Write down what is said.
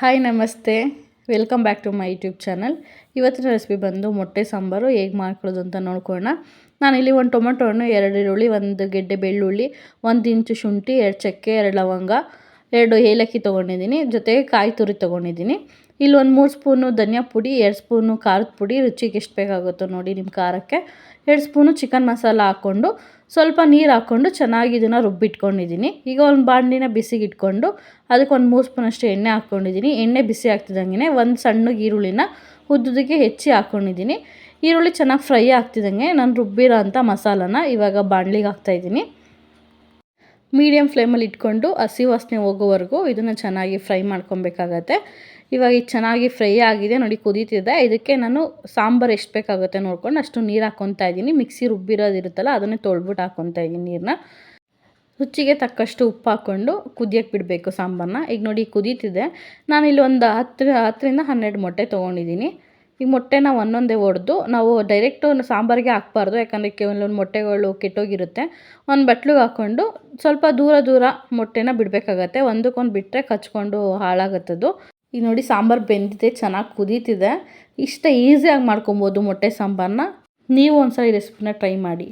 Hi, ನಮಸ್ತೆ. Welcome back to my YouTube channel. ಇವತ್ತಿನ recipe ಬಂದು ಮೊಟ್ಟೆ ಸಾಂಬಾರು, ಹೇಗೆ ಮಾಡ್ಕೊಳ್ಳೋದು ಅಂತ ನೋಡ್ಕೊಳ್ಳೋಣ. ನಾನಿಲ್ಲಿ ಒಂದು ಟೊಮೆಟೊ ಹಣ್ಣು ಎರಡು ಈರುಳ್ಳಿ, ಒಂದು ಗೆಡ್ಡೆ ಬೆಳ್ಳುಳ್ಳಿ, ಒಂದು ಇಂಚು ಶುಂಠಿ, ಎರಡು ಚಕ್ಕೆ, ಎರಡು ಲವಂಗ ಎರಡು ಏಲಕ್ಕಿ ತೊಗೊಂಡಿದ್ದೀನಿ, ಜೊತೆಗೆ ಕಾಯಿ ತುರಿ ತೊಗೊಂಡಿದ್ದೀನಿ. ಇಲ್ಲಿ ಒಂದು ಮೂರು ಸ್ಪೂನು ಧನಿಯಾ ಪುಡಿ, ಎರಡು ಸ್ಪೂನು ಖಾರದ ಪುಡಿ, ರುಚಿಗೆ ಎಷ್ಟು ಬೇಕಾಗುತ್ತೋ ನೋಡಿ ನಿಮ್ಮ ಖಾರಕ್ಕೆ. ಎರಡು ಸ್ಪೂನು ಚಿಕನ್ ಮಸಾಲ ಹಾಕ್ಕೊಂಡು ಸ್ವಲ್ಪ ನೀರು ಹಾಕ್ಕೊಂಡು ಚೆನ್ನಾಗಿ ಇದನ್ನು ರುಬ್ಬಿಟ್ಕೊಂಡಿದ್ದೀನಿ. ಈಗ ಒಂದು ಬಾಣಲಿನ ಬಿಸಿಗೆ ಇಟ್ಕೊಂಡು ಅದಕ್ಕೆ ಒಂದು ಮೂರು ಸ್ಪೂನಷ್ಟು ಎಣ್ಣೆ ಹಾಕ್ಕೊಂಡಿದ್ದೀನಿ. ಎಣ್ಣೆ ಬಿಸಿ ಆಗ್ತಿದ್ದಂಗೆ ಒಂದು ಸಣ್ಣ ಈರುಳ್ಳಿನ ಉದ್ದುದಕ್ಕೆ ಹೆಚ್ಚಿ ಹಾಕ್ಕೊಂಡಿದ್ದೀನಿ. ಈರುಳ್ಳಿ ಚೆನ್ನಾಗಿ ಫ್ರೈ ಆಗ್ತಿದ್ದಂಗೆ ನಾನು ರುಬ್ಬಿರೋ ಅಂಥ ಮಸಾಲನ ಇವಾಗ ಬಾಣಲಿಗೆ ಹಾಕ್ತಾಯಿದ್ದೀನಿ ಮೀಡಿಯಮ್ ಫ್ಲೇಮಲ್ಲಿ ಇಟ್ಕೊಂಡು ಹಸಿ ವಾಸನೆ ಹೋಗೋವರೆಗೂ ಇದನ್ನು ಚೆನ್ನಾಗಿ ಫ್ರೈ ಮಾಡ್ಕೊಬೇಕಾಗತ್ತೆ. ಇವಾಗ ಇದು ಚೆನ್ನಾಗಿ ಫ್ರೈ ಆಗಿದೆ, ನೋಡಿ ಕುದೀತಿದೆ. ಇದಕ್ಕೆ ನಾನು ಸಾಂಬಾರು ಎಷ್ಟು ಬೇಕಾಗುತ್ತೆ ನೋಡ್ಕೊಂಡು ಅಷ್ಟು ನೀರು ಹಾಕ್ಕೊತಾ ಇದ್ದೀನಿ. ಮಿಕ್ಸಿ ರುಬ್ಬಿರೋದಿರುತ್ತಲ್ಲ ಅದನ್ನೇ ತೊಳ್ಬಿಟ್ಟು ಹಾಕ್ಕೊತಾ ಇದ್ದೀನಿ ನೀರನ್ನ. ರುಚಿಗೆ ತಕ್ಕಷ್ಟು ಉಪ್ಪು ಹಾಕ್ಕೊಂಡು ಕುದಿಯೋಕ್ಕೆ ಬಿಡಬೇಕು ಸಾಂಬಾರನ್ನ. ಈಗ ನೋಡಿ ಕುದೀತಿದೆ. ನಾನಿಲ್ಲಿ ಒಂದು ಹತ್ತು ಹತ್ತರಿಂದ ಹನ್ನೆರಡು ಮೊಟ್ಟೆ ತೊಗೊಂಡಿದ್ದೀನಿ. ಈ ಮೊಟ್ಟೆನ ಒಂದೊಂದೇ ಒಡೆದು ನಾವು ಡೈರೆಕ್ಟು ಸಾಂಬಾರಿಗೆ ಹಾಕ್ಬಾರ್ದು, ಯಾಕಂದರೆ ಕೆಲವೊಂದು ಮೊಟ್ಟೆಗಳು ಕೆಟ್ಟೋಗಿರುತ್ತೆ. ಒಂದು ಬಟ್ಲಿಗೆ ಹಾಕ್ಕೊಂಡು ಸ್ವಲ್ಪ ದೂರ ದೂರ ಮೊಟ್ಟೆನ ಬಿಡಬೇಕಾಗತ್ತೆ. ಒಂದಕ್ಕೊಂದು ಬಿಟ್ಟರೆ ಕಚ್ಕೊಂಡು ಹಾಳಾಗತ್ತದು. ಈಗ ನೋಡಿ ಸಾಂಬಾರು ಬೆಂದಿದೆ, ಚೆನ್ನಾಗಿ ಕುದೀತಿದೆ. ಇಷ್ಟ ಈಸಿಯಾಗಿ ಮಾಡ್ಕೊಬೋದು ಮೊಟ್ಟೆ ಸಾಂಬಾರನ್ನ ನೀವು ಒಂದ್ಸರಿ ರೆಸಿಪಿನ ಟ್ರೈ ಮಾಡಿ.